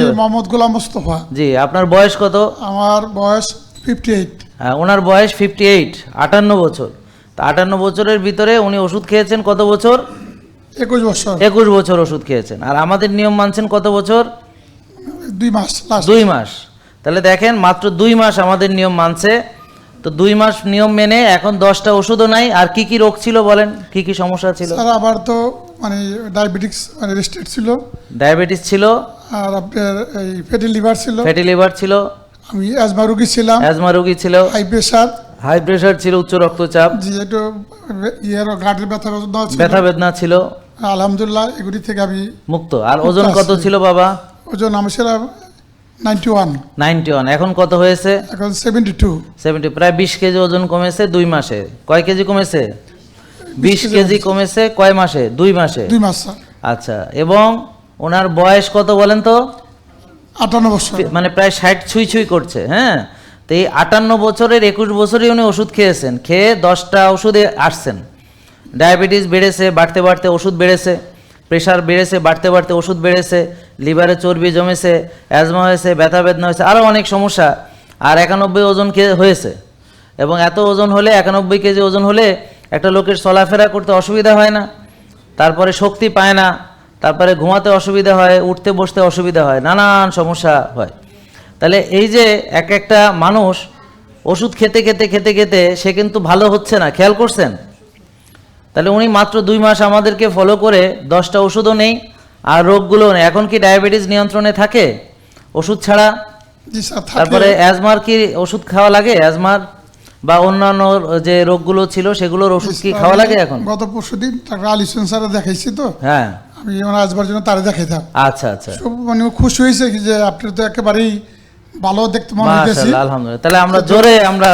দেবেন মোহাম্মদ গোলাম মোস্তফা। জি আপনার বয়স কত? আমার বয়স ফিফটি এইট হ্যাঁ, ওনার বয়স ফিফটি এইট আটান্ন বছর। তা আটান্ন বছরের ভিতরে উনি ওষুধ খেয়েছেন কত বছর? একুশ বছর। একুশ বছর ওষুধ খেয়েছেন। আর আমাদের নিয়ম মানছেন কত বছর? দুই মাস দুই মাস। তাহলে দেখেন মাত্র দুই মাস আমাদের নিয়ম মানছে। তো দুই মাস নিয়ম মেনে এখন দশটা ওষুধও নাই। আর কি কি রোগ ছিল বলেন? কি কি সমস্যা ছিল? স্যার আবার তো মানে ডায়াবেটিক্স মানে রেস্টেড ছিল। ডায়াবেটিস ছিল। আর আপনার এই ফ্যাটি লিভার ছিল। ফ্যাটি লিভার ছিল। আমি অ্যাজমা রুগী ছিলাম। অ্যাজমা রোগী ছিল। হাই প্রেশার হাই প্রেশার ছিল উচ্চ রক্তচাপ। যে একটু ইয়ের গাঁটের ব্যথা ব্যথা ছিল। ব্যথা বেদনা ছিল। আলহামদুলিল্লাহ এগুলি থেকে আমি মুক্ত। আর ওজন কত ছিল বাবা? ওজন নাইনটি ওয়ান নাইনটি ওয়ান এখন কত হয়েছে? এখন সেভেন্টি টু সেভেন্টি প্রায় বিশ কেজি ওজন কমেছে দুই মাসে। কয় কেজি কমেছে? বিশ কেজি কেজি কমেছে। কয় মাসে? দুই মাসে। দুই মাস আচ্ছা এবং ওনার বয়স কত বলেন তো? আটান্ন বছর। মানে প্রায় ষাট ছুঁই ছুঁই করছে হ্যাঁ? তো এই আটান্ন বছরের একুশ বছরই উনি ওষুধ খেয়েছেন খেয়ে দশটা ওষুধে আসছেন। ডায়াবেটিস বেড়েছে বাড়তে বাড়তে ওষুধ বেড়েছে প্রেশার বেড়েছে বাড়তে বাড়তে ওষুধ বেড়েছে লিভারে চর্বি জমেছে অ্যাজমা হয়েছে ব্যথা বেদনা হয়েছে আরও অনেক সমস্যা। আর একানব্বই ওজন খেয়ে হয়েছে। এবং এত ওজন হলে একানব্বই কেজি ওজন হলে একটা লোকের চলাফেরা করতে অসুবিধা হয় না তারপরে শক্তি পায় না তারপরে ঘুমাতে অসুবিধা হয় উঠতে বসতে অসুবিধা হয় নানান সমস্যা হয়। তাহলে এই যে এক একটা মানুষ ওষুধ খেতে খেতে খেতে খেতে সে কিন্তু ভালো হচ্ছে না খেয়াল করছেন? তাহলে উনি মাত্র দুই মাস আমাদেরকে ফলো করে দশটা ওষুধও নেই আর রোগগুলো নেই। এখন কি ডায়াবেটিস নিয়ন্ত্রণে থাকে? ওষুধ ছাড়া? তারপরে অ্যাজমার কি ওষুধ খাওয়া লাগে অ্যাজমার বা অন্যান্য যে রোগগুলো ছিল সেগুলোর ওষুধ কি খাওয়া লাগে এখন? গত পরশু দিন দেখাইছি তো। হ্যাঁ। আমি ওনার আসবার জন্য তারে দেখাইতাম আচ্ছা আচ্ছা। সব মানে খুশি হয়েছে যে আপনি তো একেবারেই ভালো দেখতে মনে হয়েছে আলহামদুলিল্লাহ। তাহলে আমরা জোরে আমরা।